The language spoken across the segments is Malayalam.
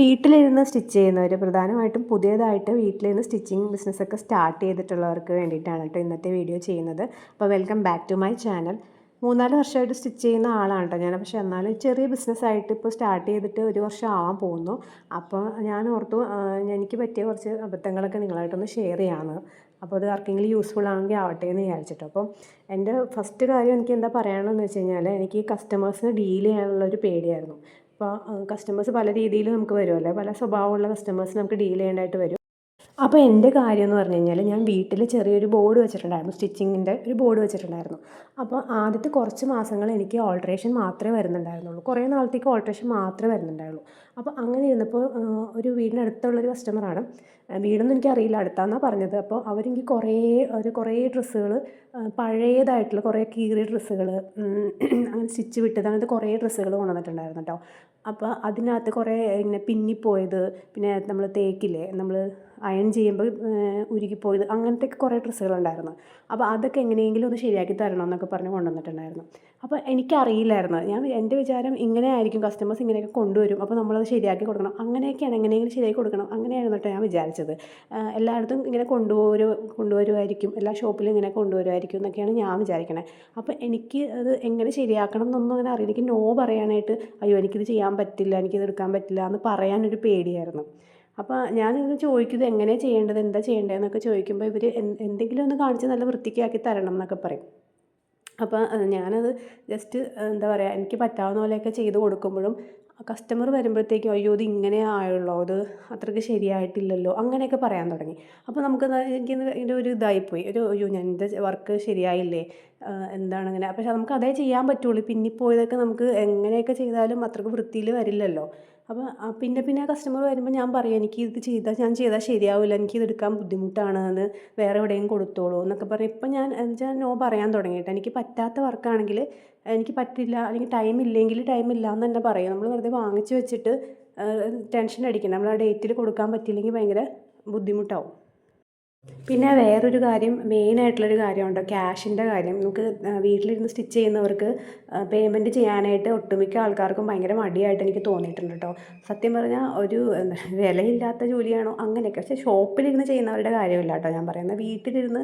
വീട്ടിലിരുന്ന് സ്റ്റിച്ച് ചെയ്യുന്നവർ പ്രധാനമായിട്ടും പുതിയതായിട്ട് വീട്ടിലിരുന്ന് സ്റ്റിച്ചിങ് ബിസിനസ്സൊക്കെ സ്റ്റാർട്ട് ചെയ്തിട്ടുള്ളവർക്ക് വേണ്ടിയിട്ടാണ് കേട്ടോ ഇന്നത്തെ വീഡിയോ ചെയ്യുന്നത്. അപ്പോൾ welcome back to my channel. മൂന്നാൽ വർഷമായിട്ട് സ്റ്റിച്ച് ചെയ്യുന്ന ആളാണ് കേട്ടോ ഞാൻ. പക്ഷേ എന്നാലും ചെറിയ ബിസിനസ്സായിട്ട് ഇപ്പോൾ സ്റ്റാർട്ട് ചെയ്തിട്ട് ഒരു വർഷം ആവാൻ പോകുന്നു. അപ്പോൾ ഞാൻ ഓർത്തു എനിക്ക് പറ്റിയ കുറച്ച് അബദ്ധങ്ങളൊക്കെ നിങ്ങളായിട്ടൊന്ന് ഷെയർ ചെയ്യാമെന്ന് അപ്പോൾ അത് ആർക്കെങ്കിലും യൂസ്ഫുൾ ആണെങ്കിൽ ആവട്ടെ എന്ന് വിചാരിച്ചിട്ട്. അപ്പം എന്റെ ഫസ്റ്റ് കാര്യം എനിക്ക് എന്താ പറയണമെന്ന് വെച്ച് കഴിഞ്ഞാൽ എനിക്ക് കസ്റ്റമേഴ്സിനെ ഡീൽ ചെയ്യാനുള്ള ഒരു പേടിയായിരുന്നു. അപ്പോൾ കസ്റ്റമേഴ്സ് പല രീതിയിൽ നമുക്ക് വരുമല്ലോ പല സ്വഭാവമുള്ള കസ്റ്റമേഴ്സ് നമുക്ക് ഡീൽ ചെയ്യേണ്ടതായിട്ട് വരും. അപ്പോൾ എന്റെ കാര്യം എന്ന് പറഞ്ഞു കഴിഞ്ഞാൽ ഞാൻ വീട്ടിൽ ചെറിയൊരു ബോർഡ് വെച്ചിട്ടുണ്ടായിരുന്നു സ്റ്റിച്ചിങ്ങിന്റെ ഒരു ബോർഡ് വെച്ചിട്ടുണ്ടായിരുന്നു. അപ്പോൾ ആദ്യത്തെ കുറച്ച് മാസങ്ങൾ എനിക്ക് ഓൾട്രേഷൻ മാത്രമേ വരുന്നുണ്ടായിരുന്നുള്ളൂ. കുറേ നാളത്തേക്ക് ഓൾട്രേഷൻ മാത്രമേ വരുന്നുണ്ടായുള്ളൂ. അപ്പോൾ അങ്ങനെ ഇരുന്നപ്പോൾ ഒരു വീടിനടുത്തുള്ളൊരു കസ്റ്റമറാണ് വീടൊന്നും എനിക്കറിയില്ല അടുത്താന്നാണ് പറഞ്ഞത്. അപ്പോൾ അവരെനിക്ക് കുറേ ഒരു കുറേ ഡ്രസ്സുകൾ പഴയതായിട്ടുള്ള കുറേ കീറിയ ഡ്രസ്സുകൾ അങ്ങനെ സ്റ്റിച്ച് വിട്ടത് അങ്ങനത്തെ കുറേ ഡ്രസ്സുകൾ കൊണ്ടുവന്നിട്ടുണ്ടായിരുന്നു കേട്ടോ. അപ്പോൾ അതിനകത്ത് കുറേ ഇങ്ങനെ പിന്നിപ്പോയത്. പിന്നെ നമ്മൾ തേക്കില്ലേ? നമ്മൾ അയൺ ചെയ്യുമ്പോൾ ഉരുകിപ്പോയത് അങ്ങനത്തെ ഒക്കെ കുറേ ഡ്രസ്സുകളുണ്ടായിരുന്നു. അപ്പോൾ അതൊക്കെ എങ്ങനെയെങ്കിലും ഒന്ന് ശരിയാക്കി തരണം എന്നൊക്കെ പറഞ്ഞ് കൊണ്ടുവന്നിട്ടുണ്ടായിരുന്നു. അപ്പോൾ എനിക്കറിയില്ലായിരുന്നു. ഞാൻ എന്റെ വിചാരം ഇങ്ങനെ ആയിരിക്കും കസ്റ്റമേഴ്സ് ഇങ്ങനെയൊക്കെ കൊണ്ടുവരും അപ്പോൾ നമ്മളത് ശരിയാക്കി കൊടുക്കണം. അങ്ങനെയൊക്കെയാണ് എങ്ങനെയെങ്കിലും ശരിയാക്കി കൊടുക്കണം. അങ്ങനെയായിരുന്നു കേട്ടോ ഞാൻ വിചാരിച്ചത്. എല്ലായിടത്തും ഇങ്ങനെ കൊണ്ടുപോരു കൊണ്ടുവരുമായിരിക്കും എല്ലാ ഷോപ്പിലും ഇങ്ങനെ കൊണ്ടുവരുമായിരിക്കും എന്നൊക്കെയാണ് ഞാൻ വിചാരിക്കണേ. അപ്പോൾ എനിക്ക് അത് എങ്ങനെ ശരിയാക്കണം എന്നൊന്നും അങ്ങനെ അറിയില്ല. എനിക്ക് നോ പറയാനായിട്ട് അയ്യോ എനിക്കിത് ചെയ്യാൻ പറ്റില്ല എനിക്കിത് എടുക്കാൻ പറ്റില്ല എന്ന് പറയാനൊരു പേടിയായിരുന്നു. അപ്പോൾ ഞാനിങ്ങനെ ചോദിക്കുന്നത് എങ്ങനെയാണ് ചെയ്യേണ്ടത്? എന്താ ചെയ്യേണ്ടതെന്നൊക്കെ ചോദിക്കുമ്പോൾ ഇവർ എന്തെങ്കിലും ഒന്ന് കാണിച്ച് നല്ല വൃത്തിക്കാക്കി തരണം എന്നൊക്കെ പറയും. അപ്പോൾ ഞാനത് ജസ്റ്റ് എന്താ പറയുക എനിക്ക് പറ്റാവുന്ന പോലെയൊക്കെ ചെയ്ത് കൊടുക്കുമ്പോഴും കസ്റ്റമർ വരുമ്പോഴത്തേക്കും അയ്യോ ഇത് ഇങ്ങനെ ആയുള്ളോ? അത് അത്രയ്ക്ക് ശരിയായിട്ടില്ലല്ലോ? അങ്ങനെയൊക്കെ പറയാൻ തുടങ്ങി. അപ്പോൾ നമുക്ക് എനിക്ക് ഇതിന്റെ ഒരു ഇതായിപ്പോയി ഒരു അയ്യോ ഞാൻ എന്റെ വർക്ക് ശരിയായില്ലേ? എന്താണ് അങ്ങനെ പക്ഷേ നമുക്ക് അതേ ചെയ്യാൻ പറ്റുള്ളൂ. പിന്നെ പോയതൊക്കെ നമുക്ക് എങ്ങനെയൊക്കെ ചെയ്താലും അത്രയ്ക്ക് വൃത്തിയിൽ വരില്ലല്ലോ. അപ്പോൾ പിന്നെ പിന്നെ കസ്റ്റമർ വരുമ്പോൾ ഞാൻ പറയും എനിക്ക് ഇത് ചെയ്താൽ ഞാൻ ചെയ്താൽ ശരിയാവില്ല എനിക്ക് ഇത് എടുക്കാൻ ബുദ്ധിമുട്ടാണ് അത് വേറെ എവിടെയും കൊടുത്തോളൂ എന്നൊക്കെ പറയും. ഇപ്പം ഞാൻ എന്നുവെച്ചാൽ നോ പറയാൻ തുടങ്ങിയിട്ട് എനിക്ക് പറ്റാത്ത വർക്കാണെങ്കിൽ എനിക്ക് പറ്റില്ല അല്ലെങ്കിൽ ടൈം ഇല്ലെങ്കിൽ ടൈം ഇല്ല എന്ന് തന്നെ പറയും. നമ്മൾ വെറുതെ വാങ്ങിച്ച് വെച്ചിട്ട് ടെൻഷൻ അടിക്കണം നമ്മൾ ആ ഡേറ്റിൽ കൊടുക്കാൻ പറ്റിയില്ലെങ്കിൽ ഭയങ്കര ബുദ്ധിമുട്ടാവും. പിന്നെ വേറൊരു കാര്യം മെയിനായിട്ടുള്ളൊരു കാര്യമുണ്ട്? ക്യാഷിന്റെ കാര്യം. നമുക്ക് വീട്ടിലിരുന്ന് സ്റ്റിച്ച് ചെയ്യുന്നവർക്ക് പേയ്മെന്റ് ചെയ്യാനായിട്ട് ഒട്ടുമിക്ക ആൾക്കാർക്കും ഭയങ്കര മടിയായിട്ട് എനിക്ക് തോന്നിയിട്ടുണ്ട് കേട്ടോ സത്യം പറഞ്ഞാൽ ഒരു വിലയില്ലാത്ത ജോലിയാണോ? അങ്ങനെയൊക്കെ. പക്ഷേ ഷോപ്പിലിരുന്ന് ചെയ്യുന്നവരുടെ കാര്യമില്ല കേട്ടോ ഞാൻ പറയുന്നത്. വീട്ടിലിരുന്ന്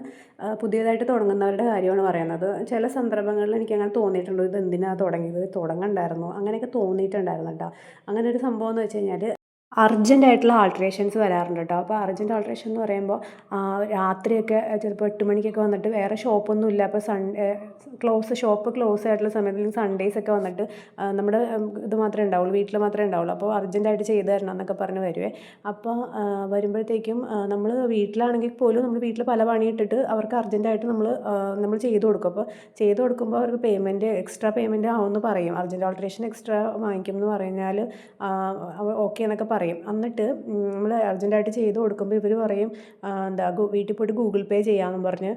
പുതിയതായിട്ട് തുടങ്ങുന്നവരുടെ കാര്യമാണ് പറയുന്നത്. ചില സന്ദർഭങ്ങളിൽ എനിക്ക് അങ്ങനെ തോന്നിയിട്ടുണ്ട്. ഇത് എന്തിനാണ് തുടങ്ങിയത്? തുടങ്ങണ്ടായിരുന്നു. അങ്ങനെയൊക്കെ തോന്നിയിട്ടുണ്ടായിരുന്നു കേട്ടോ അങ്ങനെ ഒരു സംഭവം എന്ന് വെച്ച് കഴിഞ്ഞാൽ അർജന്റ് ആയിട്ടുള്ള ആൾട്രേഷൻസ് വരാറുണ്ട് കേട്ടോ അപ്പോൾ അർജന്റ് ആൾട്രേഷൻ എന്ന് പറയുമ്പോൾ രാത്രിയൊക്കെ ചിലപ്പോൾ എട്ട് മണിക്കൊക്കെ വന്നിട്ട് വേറെ ഷോപ്പൊന്നും ഇല്ല അപ്പോൾ സൺഡേ ക്ലോസ് ഷോപ്പ് ക്ലോസ് ആയിട്ടുള്ള സമയത്ത് സൺഡേസ് ഒക്കെ വന്നിട്ട് നമ്മുടെ ഇത് മാത്രമേ ഉണ്ടാവുള്ളൂ വീട്ടിൽ മാത്രമേ ഉണ്ടാവുള്ളൂ. അപ്പോൾ അർജന്റായിട്ട് ചെയ്തു തരണം എന്നൊക്കെ പറഞ്ഞ് വരുവേ. അപ്പോൾ വരുമ്പോഴത്തേക്കും നമ്മൾ വീട്ടിലാണെങ്കിൽ പോലും നമ്മൾ വീട്ടിൽ പല പണി ഇട്ടിട്ട് അവർക്ക് അർജന്റായിട്ട് നമ്മൾ നമ്മൾ ചെയ്ത് കൊടുക്കും. അപ്പോൾ ചെയ്ത് കൊടുക്കുമ്പോൾ അവർക്ക് പേയ്മെന്റ് എക്സ്ട്രാ പേയ്മെന്റ് ആവുമെന്ന് പറയും. അർജന്റ് ആൾട്രേഷൻ എക്സ്ട്രാ വാങ്ങിക്കും എന്ന് പറഞ്ഞാൽ ഓക്കെ എന്നൊക്കെ പറയും. എന്നിട്ട് നമ്മൾ അർജന്റായിട്ട് ചെയ്ത് കൊടുക്കുമ്പോൾ ഇവർ പറയും എന്താ വീട്ടിൽ പോയിട്ട് ഗൂഗിൾ പേ ചെയ്യാമെന്ന് പറഞ്ഞ്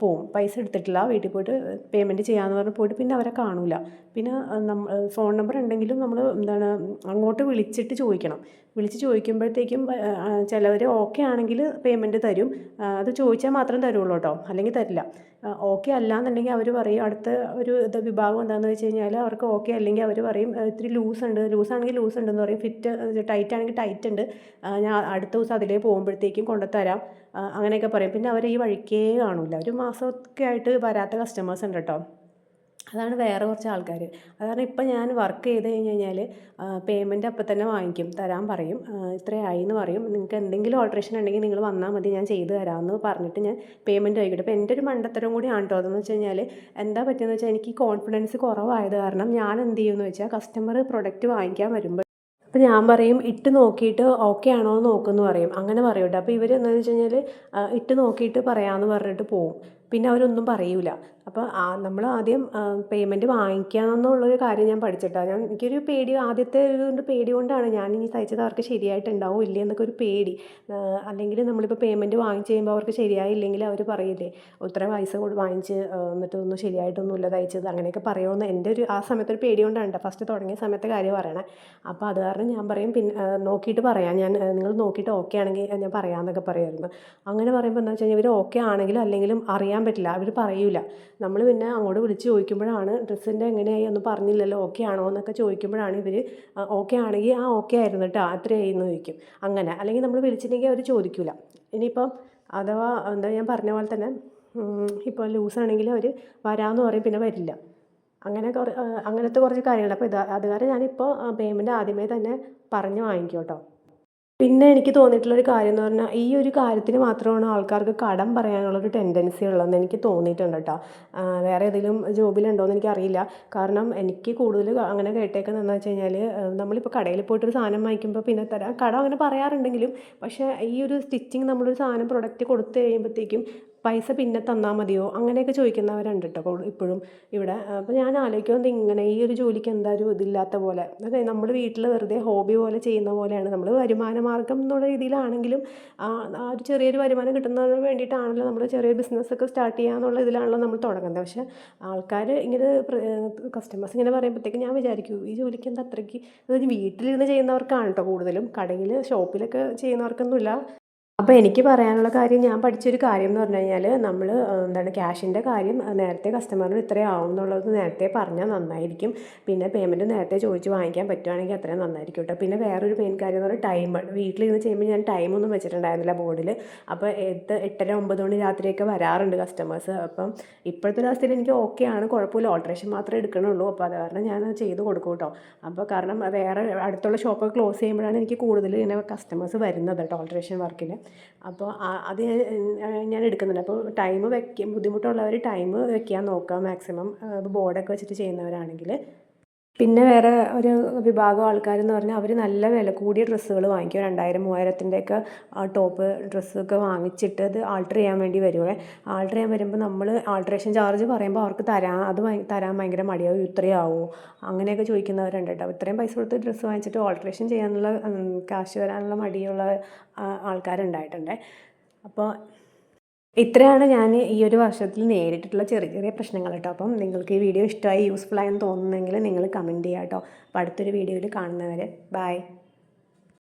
പോവും. പൈസ എടുത്തിട്ടില്ല വീട്ടിൽ പോയിട്ട് പേയ്മെന്റ് ചെയ്യാമെന്ന് പറഞ്ഞ് പോയിട്ട് പിന്നെ അവരെ കാണൂല. പിന്നെ നമ്മ ഫോൺ നമ്പർ ഉണ്ടെങ്കിലും നമ്മൾ എന്താണ് അങ്ങോട്ട് വിളിച്ചിട്ട് ചോദിക്കണം. വിളിച്ച് ചോദിക്കുമ്പോഴത്തേക്കും ചിലവർ ഓക്കെ ആണെങ്കിൽ പേയ്മെന്റ് തരും. അത് ചോദിച്ചാൽ മാത്രം തരുള്ളൂ കേട്ടോ അല്ലെങ്കിൽ തരില്ല. ഓക്കെ അല്ലാന്നുണ്ടെങ്കിൽ അവർ പറയും അടുത്ത ഒരു ഇത് വിഭാഗം എന്താണെന്ന് വെച്ച് കഴിഞ്ഞാൽ അവർക്ക് ഓക്കെ അല്ലെങ്കിൽ അവർ പറയും "ആ, ഇത്തിരി ലൂസ് ഉണ്ട്. ലൂസ് ആണെങ്കിൽ ലൂസ് ഉണ്ടെന്ന് പറയും. ഫിറ്റ് ടൈറ്റ് ആണെങ്കിൽ ടൈറ്റ് ഉണ്ട്. ഞാൻ അടുത്ത ദിവസം അതിലേ പോകുമ്പോഴത്തേക്കും കൊണ്ടുത്തരാം. അങ്ങനെയൊക്കെ പറയും. പിന്നെ അവർ ഈ വഴിക്കേ കാണില്ല ഒരു മാസമൊക്കെ ആയിട്ട് വരാത്ത കസ്റ്റമേഴ്സ് ഉണ്ട് കേട്ടോ അതാണ് വേറെ കുറച്ച് ആൾക്കാർ അത് കാരണം ഇപ്പം ഞാൻ വർക്ക് ചെയ്ത് കഴിഞ്ഞ് കഴിഞ്ഞാൽ പേയ്മെന്റ് അപ്പം തന്നെ വാങ്ങിക്കും തരാൻ പറയും. ഇത്രയായി എന്ന് പറയും. നിങ്ങൾക്ക് എന്തെങ്കിലും ഓൾട്രേഷൻ ഉണ്ടെങ്കിൽ നിങ്ങൾ വന്നാൽ മതി ഞാൻ ചെയ്ത് തരാമെന്ന് പറഞ്ഞിട്ട് ഞാൻ പേയ്മെന്റ് ആയിക്കോട്ടെ അപ്പോൾ എന്റെ ഒരു മണ്ടത്തരം കൂടിയാണ് കേട്ടോ അതെന്ന് വെച്ച് കഴിഞ്ഞാൽ എന്താ പറ്റിയെന്ന് വെച്ചാൽ എനിക്ക് കോൺഫിഡൻസ് കുറവായത് കാരണം ഞാൻ എന്ത് ചെയ്യുമെന്ന് വെച്ചാൽ കസ്റ്റമർ പ്രൊഡക്റ്റ് വാങ്ങിക്കാൻ വരുമ്പോൾ അപ്പോൾ ഞാൻ പറയും ഇട്ട് നോക്കിയിട്ട് ഓക്കെ ആണോ എന്ന് നോക്കുമെന്ന് പറയും. അങ്ങനെ പറയൂട്ടോ അപ്പോൾ ഇവർ എന്താണെന്ന് വെച്ച് കഴിഞ്ഞാൽ ഇട്ട് നോക്കിയിട്ട് പറയാമെന്ന് പറഞ്ഞിട്ട് പോവും. പിന്നെ അവരൊന്നും പറയൂല. അപ്പോൾ നമ്മൾ ആദ്യം പേയ്മെന്റ് വാങ്ങിക്കാമെന്നുള്ളൊരു കാര്യം ഞാൻ പഠിച്ചിട്ടാണ് ഞാൻ എനിക്കൊരു പേടി ആദ്യത്തെ ഒരു പേടി കൊണ്ടാണ് ഞാൻ ഇനി തയ്ച്ചത് അവർക്ക് ശരിയായിട്ടുണ്ടാവും ഇല്ലേ എന്നൊക്കെ ഒരു പേടി. ആ, അല്ലെങ്കിൽ നമ്മളിപ്പോൾ പേയ്മെന്റ് വാങ്ങിച്ച് കഴിയുമ്പോൾ അവർക്ക് ശരിയായില്ലെങ്കിൽ അവർ പറയില്ലേ ഇത്ര പൈസ കൊണ്ട് വാങ്ങിച്ച് ആ, എന്നിട്ട് ഒന്നും ശരിയായിട്ടൊന്നുമില്ല തയ്ച്ചത് അങ്ങനെയൊക്കെ പറയുമെന്ന് എന്റെ ഒരു ആ സമയത്തൊരു പേടി കൊണ്ടാണ് ഫസ്റ്റ് തുടങ്ങിയ സമയത്തെ കാര്യം പറയണേ. അപ്പോൾ അത് കാരണം ഞാൻ പറയും പിന്നെ നോക്കിയിട്ട് പറയാം. ഞാൻ നിങ്ങൾ നോക്കിയിട്ട് ഓക്കെ ആണെങ്കിൽ ഞാൻ പറയാമെന്നൊക്കെ പറയുമായിരുന്നു അങ്ങനെ പറയുമ്പോൾ എന്താ വെച്ച് കഴിഞ്ഞാൽ ഇവർ ഓക്കെ ആണെങ്കിലും അല്ലെങ്കിലും അറിയാൻ പറ്റില്ല. അവർ പറയൂല. നമ്മൾ പിന്നെ അങ്ങോട്ട് വിളിച്ച് ചോദിക്കുമ്പോഴാണ് ഡ്രസ്സിന്റെ എങ്ങനെയായി ഒന്നും പറഞ്ഞില്ലല്ലോ ഓക്കെ ആണോ എന്നൊക്കെ ചോദിക്കുമ്പോഴാണ് ഇവർ ഓക്കെ ആണെങ്കിൽ ആ ഓക്കെ ആയിരുന്നു കേട്ടോ അത്രയായിരുന്നു ചോദിക്കും. അങ്ങനെ. അല്ലെങ്കിൽ നമ്മൾ വിളിച്ചിട്ടുണ്ടെങ്കിൽ അവർ ചോദിക്കില്ല ഇനിയിപ്പം അഥവാ എന്താ ഞാൻ പറഞ്ഞ പോലെ തന്നെ ഇപ്പോൾ ലൂസാണെങ്കിൽ അവർ വരാമെന്ന് പറയും പിന്നെ വരില്ല. അങ്ങനെ കുറേ അങ്ങനത്തെ കുറച്ച് കാര്യങ്ങൾ അപ്പോൾ ഇത് അത് കാരണം ഞാനിപ്പോൾ പേയ്മെന്റ് ആദ്യമേ തന്നെ പറഞ്ഞ് വാങ്ങിക്കും കേട്ടോ പിന്നെ എനിക്ക് തോന്നിയിട്ടുള്ളൊരു കാര്യം എന്ന് പറഞ്ഞാൽ ഈ ഒരു കാര്യത്തിന് മാത്രമാണ് ആൾക്കാർക്ക് കടം പറയാനുള്ളൊരു ടെൻഡൻസി ഉള്ളതെന്ന് എനിക്ക് തോന്നിയിട്ടുണ്ട് കേട്ടോ വേറെ ഏതെങ്കിലും ജോബിലുണ്ടോയെന്ന് എനിക്കറിയില്ല. കാരണം എനിക്ക് കൂടുതൽ അങ്ങനെ കേട്ടേക്കുന്നതെന്ന് വെച്ച് കഴിഞ്ഞാൽ നമ്മളിപ്പോൾ കടയിൽ പോയിട്ടൊരു സാധനം വാങ്ങിക്കുമ്പോൾ പിന്നെ തരാം കടം അങ്ങനെ പറയാറുണ്ടെങ്കിലും പക്ഷേ ഈ ഒരു സ്റ്റിച്ചിങ് നമ്മളൊരു സാധനം പ്രൊഡക്റ്റ് കൊടുത്തു കഴിയുമ്പോഴത്തേക്കും പൈസ പിന്നെ തന്നാൽ മതിയോ? അങ്ങനെയൊക്കെ ചോദിക്കുന്നവരുണ്ട് കേട്ടോ ഇപ്പോഴും ഇവിടെ അപ്പോൾ ഞാൻ ആലോചിക്കുന്നത് ഇങ്ങനെ ഈ ഒരു ജോലിക്ക് എന്താ ഒരു ഇതില്ലാത്ത പോലെ. അതെ നമ്മൾ വീട്ടിൽ വെറുതെ ഹോബി പോലെ ചെയ്യുന്ന പോലെയാണ്. നമ്മൾ വരുമാന മാർഗം എന്നുള്ള രീതിയിലാണെങ്കിലും ആ ഒരു ചെറിയൊരു വരുമാനം കിട്ടുന്നതിന് വേണ്ടിയിട്ടാണല്ലോ നമ്മൾ ചെറിയ ബിസിനസ്സൊക്കെ സ്റ്റാർട്ട് ചെയ്യാന്നുള്ള ഇതിലാണല്ലോ നമ്മൾ തുടങ്ങുന്നത്. പക്ഷേ ആൾക്കാർ ഇങ്ങനെ കസ്റ്റമേഴ്സ് ഇങ്ങനെ പറയുമ്പോഴത്തേക്ക് ഞാൻ വിചാരിക്കും ഈ ജോലിക്ക് എന്താ അത്രയ്ക്ക് അതായത് വീട്ടിലിരുന്ന് ചെയ്യുന്നവർക്കാണ് കേട്ടോ കൂടുതലും. കടയിൽ ഷോപ്പിലൊക്കെ ചെയ്യുന്നവർക്കൊന്നുമില്ല. അപ്പോൾ എനിക്ക് പറയാനുള്ള കാര്യം ഞാൻ പഠിച്ചൊരു കാര്യം എന്ന് പറഞ്ഞു കഴിഞ്ഞാൽ നമ്മൾ എന്താണ് ക്യാഷിന്റെ കാര്യം നേരത്തെ കസ്റ്റമറിന് ഇത്രയും ആവും എന്നുള്ളത് നേരത്തെ പറഞ്ഞാൽ നന്നായിരിക്കും. പിന്നെ പേയ്മെന്റ് നേരത്തെ ചോദിച്ച് വാങ്ങിക്കാൻ പറ്റുവാണെങ്കിൽ അത്രയും നന്നായിരിക്കും കേട്ടോ പിന്നെ വേറൊരു മെയിൻ കാര്യം എന്ന് പറഞ്ഞാൽ ടൈം വീട്ടിലിരുന്ന് ചെയ്യുമ്പോൾ ഞാൻ ടൈമൊന്നും വെച്ചിട്ടുണ്ടായിരുന്നില്ല ബോർഡിൽ. അപ്പോൾ എട്ട് എട്ടര ഒമ്പത് മണി രാത്രിയൊക്കെ വരാറുണ്ട് കസ്റ്റമേഴ്സ്. അപ്പം ഇപ്പോഴത്തെ അവസ്ഥയിൽ എനിക്ക് ഓക്കെ ആണ്. കുഴപ്പമില്ല. ഓൾട്രേഷൻ മാത്രമേ എടുക്കണുള്ളൂ. അപ്പോൾ അത് കാരണം ഞാൻ ചെയ്ത് കൊടുക്കും കേട്ടോ അപ്പോൾ കാരണം വേറെ അടുത്തുള്ള ഷോപ്പൊക്കെ ക്ലോസ് ചെയ്യുമ്പോഴാണ് എനിക്ക് കൂടുതൽ ഇങ്ങനെ കസ്റ്റമേഴ്സ് വരുന്നത് കേട്ടോ ഓൾട്രേഷൻ വർക്കിന്. അപ്പോൾ അത് ഞാൻ എടുക്കുന്നുണ്ട്. അപ്പോൾ ടൈം വെക്കാൻ ബുദ്ധിമുട്ടുള്ളവർ ടൈം വെക്കാൻ നോക്കുക മാക്സിമം. ബോർഡൊക്കെ വെച്ചിട്ട് ചെയ്യുന്നവരാണെങ്കിൽ. പിന്നെ വേറെ ഒരു വിഭാഗം ആൾക്കാർ എന്ന് പറഞ്ഞാൽ അവർ നല്ല വില കൂടിയ ഡ്രസ്സുകൾ വാങ്ങിക്കും. രണ്ടായിരം മൂവായിരത്തിന്റെയൊക്കെ ടോപ്പ് ഡ്രസ്സൊക്കെ വാങ്ങിച്ചിട്ട് അത് ആൾട്ടർ ചെയ്യാൻ വേണ്ടി വരുവേ ആൾട്ടർ ചെയ്യാൻ വരുമ്പോൾ നമ്മൾ ആൾട്ടറേഷൻ ചാർജ് പറയുമ്പോൾ അവർക്ക് തരാൻ അത് തരാൻ ഭയങ്കര മടിയാവും ഇത്രയും ആവുമോ അങ്ങനെയൊക്കെ ചോദിക്കുന്നവരുണ്ട് കേട്ടോ. ഇത്രയും പൈസ കൊടുത്ത് ഡ്രസ്സ് വാങ്ങിച്ചിട്ട് ആൾട്ടറേഷൻ ചെയ്യാനുള്ള കാശ് വരാനുള്ള മടിയുള്ള ആൾക്കാരുണ്ടായിട്ടുണ്ട്. അപ്പോൾ ഇത്രയാണ് ഞാൻ ഈ ഒരു വർഷത്തിൽ നേരിട്ടിട്ടുള്ള ചെറിയ ചെറിയ പ്രശ്നങ്ങൾ കേട്ടോ. അപ്പം നിങ്ങൾക്ക് ഈ വീഡിയോ ഇഷ്ടമായി യൂസ്ഫുൾ ആയെന്ന് തോന്നുന്നെങ്കിൽ നിങ്ങൾ കമന്റ് ചെയ്യാം കേട്ടോ അപ്പോൾ അടുത്തൊരു വീഡിയോയിൽ കാണുന്നവരെ ബൈ